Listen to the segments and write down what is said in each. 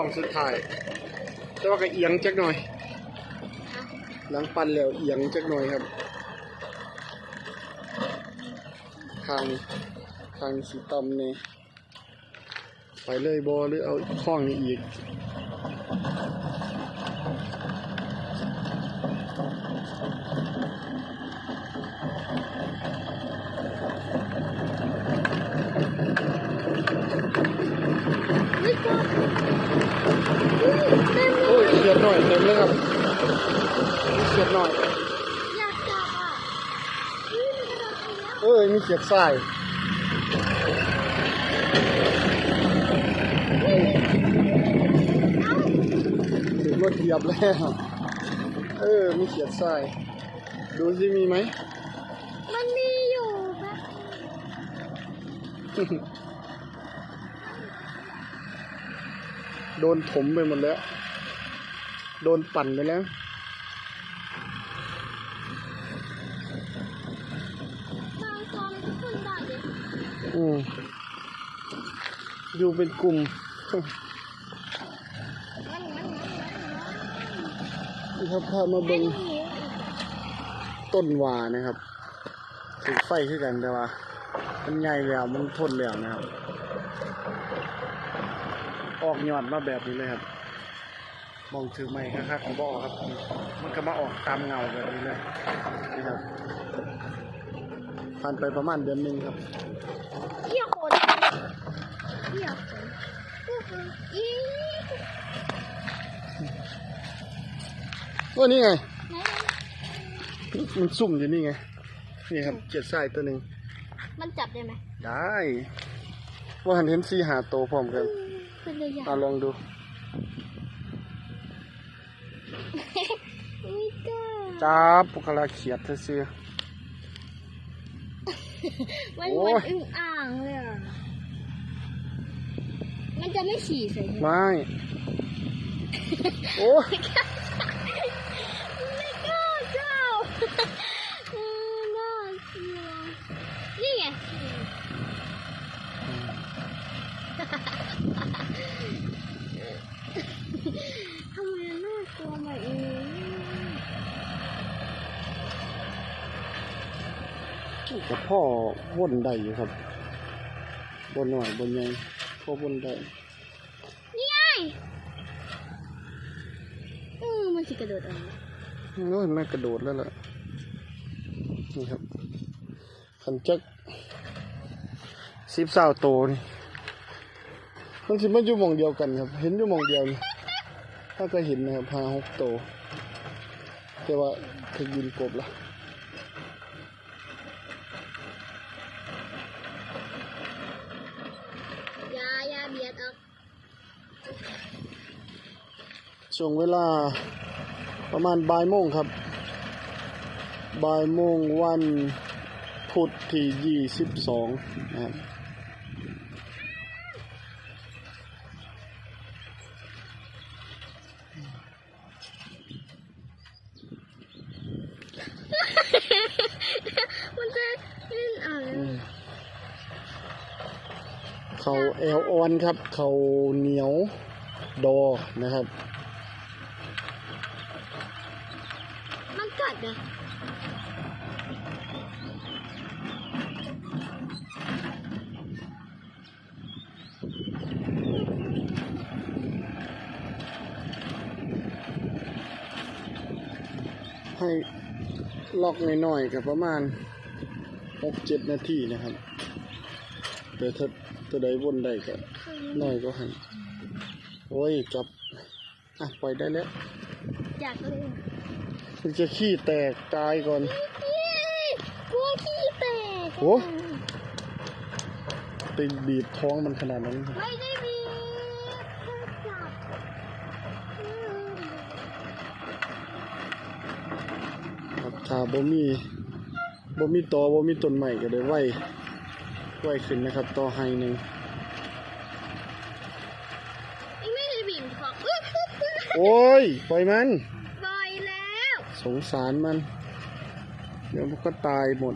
องสุดท้าย แต่ว่าก็เอียงจักหน่อย หลังปั่นแล้วเอียงจักหน่อยครับ ทางทางสีตำเนี่ไปเลยบอหรือเอาข้องนี้อีก ไม่กลัวเต็มเล โอ้ย ย เสียดหน่อยเต็มเลยครับเสียดหน่อย อยากจับอะนี่มันกระโดดไปแล้ว เขียดทรายถึงรถเหยียบแล้ว เออ มีเขียดทราย ดูสิมีไหม มันมีอยู่แบบโดนถมไปหมดแล้ว โดนปั่นไปแล้ว บางตอนมันก็ขึ้นได้เลย อืมอยู่เป็นกลุ่มนี่ครับพามาเบิ่งต้นวานะครับถูกไฟขึ้นกันแต่ว่า มันใหญ่แล้วมันทนแล้วนะครับ ออกยอดมาแบบนี้เลยครับ มองถือไม้คักๆของบ่อครับ มันก็มาออกตามเงาแบบนี้เลยนี่ครับผ่านไปประมาณเดือนหนึ่งครับ เหี้ยคนเหี้ยคนก็คืออี ว่านี่ไงไหนมันซุ่มอยู่นี่ไง นี่ครับเจ็ดไส้ตัวหนึ่ง มันจับได้ไหม ได้ ว่าหันเห็นสีหาโตวพร้อมกันเป็นเลยอยากเอาลองดูไม่กล้าจับปุกลาเขียดเสื้อมันโอ้เหมือนยอึ่งอ่างเลยอะ มันจะไม่ฉี่ใส่ๆเนี่ยไม่ โอ้ยไม่กล้าเจ้าเออน่าเสียนี่ไงทำไมมันน่ากลัวแบบนี้กับพ่อวนได้อยู่ครับบนหน่อยบนใหญ่ พ่อวนได้นี่ไงอือมันจะกระโดดออกมาโอ้ยน่ากระโดดแล้วล่ะนี่ครับขันจักสิบสาวโตนี่มันสิมาอยู่หมองเดียวกันครับ เห็นอยู่หมองเดียวนี่ถ้าก็เห็นนะครับพาหกโตแต่ว่าถึงยินกบละ อยาอยาเบียดออก ช่วงเวลาประมาณบ่ายโมงครับบ่ายโมงวันพุธที่ยี่สิบสองนะครับมันจะเล่นอะไรอืมเขาแอลออนครับ เขาเหนียวดอนะครับ มัน กัดนะให้ล็อกหน่อยๆกับประมาณหกเจ็ดนาทีนะครับ แต่ถ้าตัวใดวนได้ก็น้อยก็ให้โอ้ยจับ อะ ปล่อยได้แล้วอยากเล่น มันจะขี้แตกตายก่อนกลัวขี้แตกโอ้ไปบีบท้องมันขนาดนั้น ไม่ได้มีแค่จับอืมครับถ้าบ่มีบ่มีตอบ่มีต้นใหม่ก็ได้ไว้ไว้ขึ้นนะครับต่อให้หนึ่งอีไม่ได้บีบของอุ๊ยอุ๊ยอุ๊ยโอ้ย ปล่อยมันปล่อยแล้ว สงสารมัน เดี๋ยวมันก็ตายหมด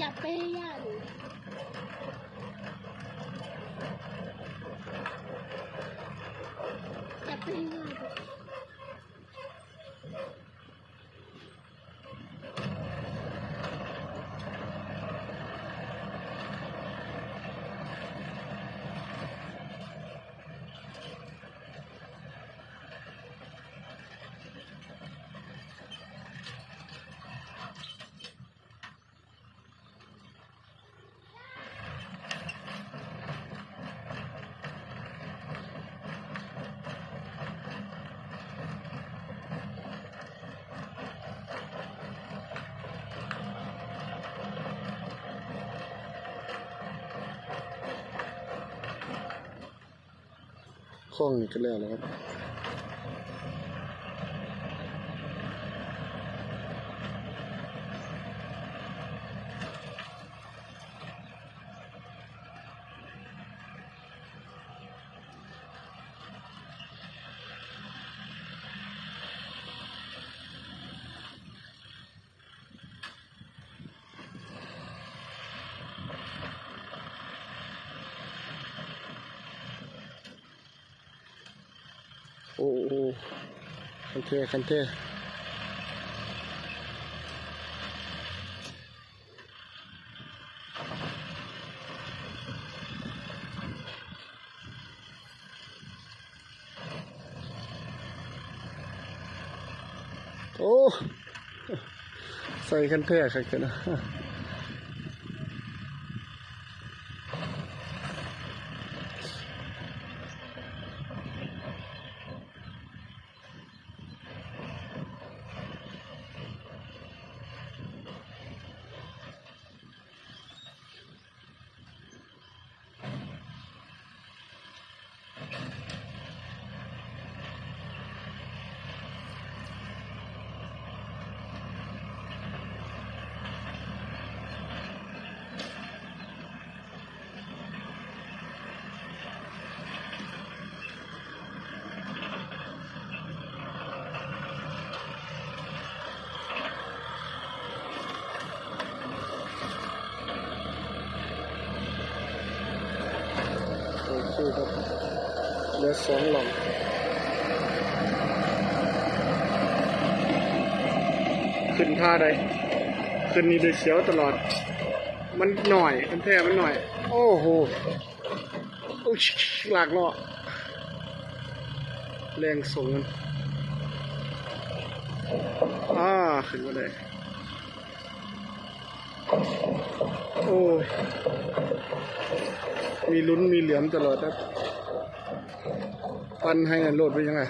จับไปยัก ข้องนี่ก็แล้วนะครับ อ้โหคันเทคันเทโอ้ ใส่คันเท่คันเทนะ สองหลองขึ้นท่าใดขึ้นนี่เลยเสียวตลอด มันหน่อย มันแท้มันหน่อย โอ้โหโอ้ยหลากล้อแรงส่งมันอ่าขึ้นมาเลยโอ้ยมีลุ้นมีเหลือมตลอดครับ ปันให้โหลดไปยังไง